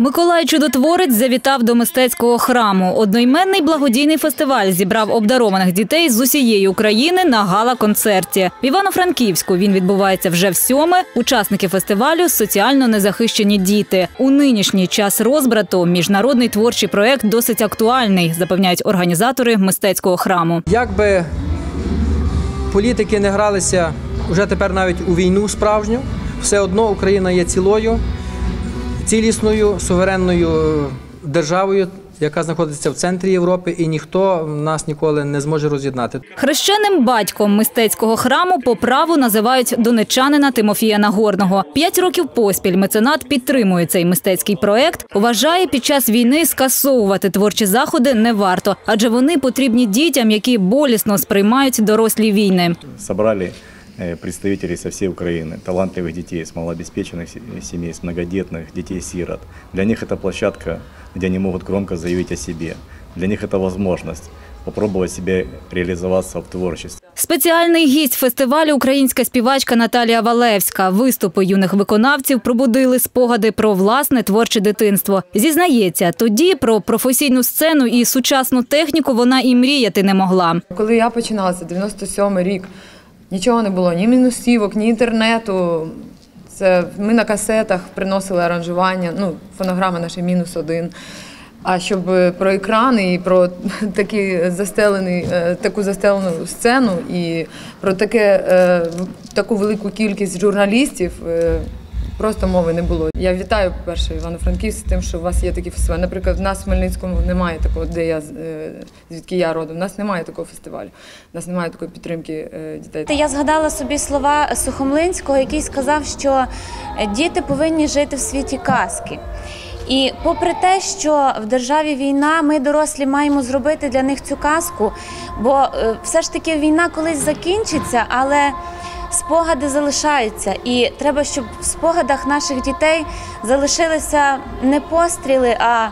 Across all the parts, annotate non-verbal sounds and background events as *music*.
Миколай Чудотворець завітав до мистецького храму. Одноіменний благодійний фестиваль зібрав обдарованих дітей з усієї України на гала-концерті. В Івано-Франківську він відбувається вже всьоме. Учасники фестивалю соціально незахищені діти. У нинішній час розбрату міжнародний творчий проект досить актуальний, запевняють організатори мистецького храму. Як би політики не гралися вже тепер навіть у війну справжню, все одно Україна є цілою, цілісною, суверенною державою, яка знаходиться в центрі Європи, і ніхто нас ніколи не зможе роз'єднати. Хрещеним батьком мистецького храму по праву називають донечанина Тимофія Нагорного. П'ять років поспіль меценат підтримує цей мистецький проект. Вважає, під час війни скасовувати творчі заходи не варто, адже вони потрібні дітям, які болісно сприймають дорослі війни. собрали представителей со всей Украины, талантливых детей, с малообеспеченных се- семей, с многодетных, детей-сирот. Для них это площадка, где они могут громко заявить о себе. Для них это возможность попробовать себя реализоваться в творчестве. Спеціальний гість фестивалю українська співачка Наталія Валевська. Виступи юних виконавців пробудили спогади про власне творче дитинство. Зізнається, тоді про професійну сцену і сучасну техніку вона і мріяти не могла. Коли я починала, це 97 рік, нічого не було, ні мінусівок, ні інтернету. Це ми на касетах приносили аранжування, ну, фонограма наша мінус один. А щоб е, про екрани і про *laughs* такі застелений, е, таку застелену сцену і про таке, е, таку велику кількість журналістів. Просто мови не було. Я вітаю, по-перше, Івано-Франківськ з тим, що у вас є такі фестивалі. Наприклад, в нас в Хмельницькому немає такого, де я е, звідки я родом. У нас немає такого фестивалю. У нас немає такої підтримки е, дітей. Я згадала собі слова Сухомлинського, який сказав, що е, діти повинні жити в світі казки. І попри те, що в державі війна, ми дорослі маємо зробити для них цю казку, бо все ж таки війна колись закінчиться, але спогади залишаються. І треба, щоб в спогадах наших дітей залишилися не постріли, а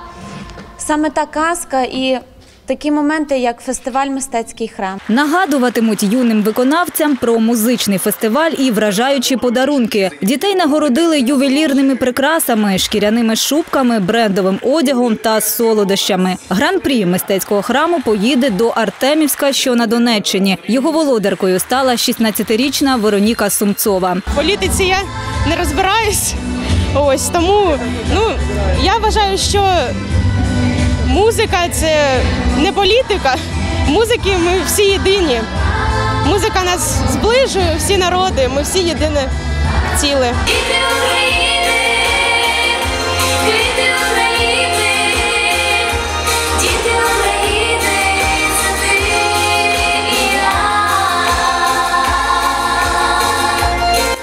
саме та казка і такі моменти, як фестиваль Мистецький храм. Нагадуватимуть юним виконавцям про музичний фестиваль і вражаючі подарунки. Дітей нагородили ювелірними прикрасами, шкіряними шубками, брендовим одягом та солодощами. Гран-прі мистецького храму поїде до Артемівська, що на Донеччині. Його володаркою стала 16-річна Вероніка Сумцова. В політиці я не розбираюсь. Ось тому ну я вважаю, що музика це не політика. Музики ми всі єдині. Музика нас зближує, всі народи, ми всі єдине ціле.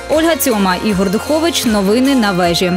Ольга Цьома, Ігор Духович. Новини на вежі.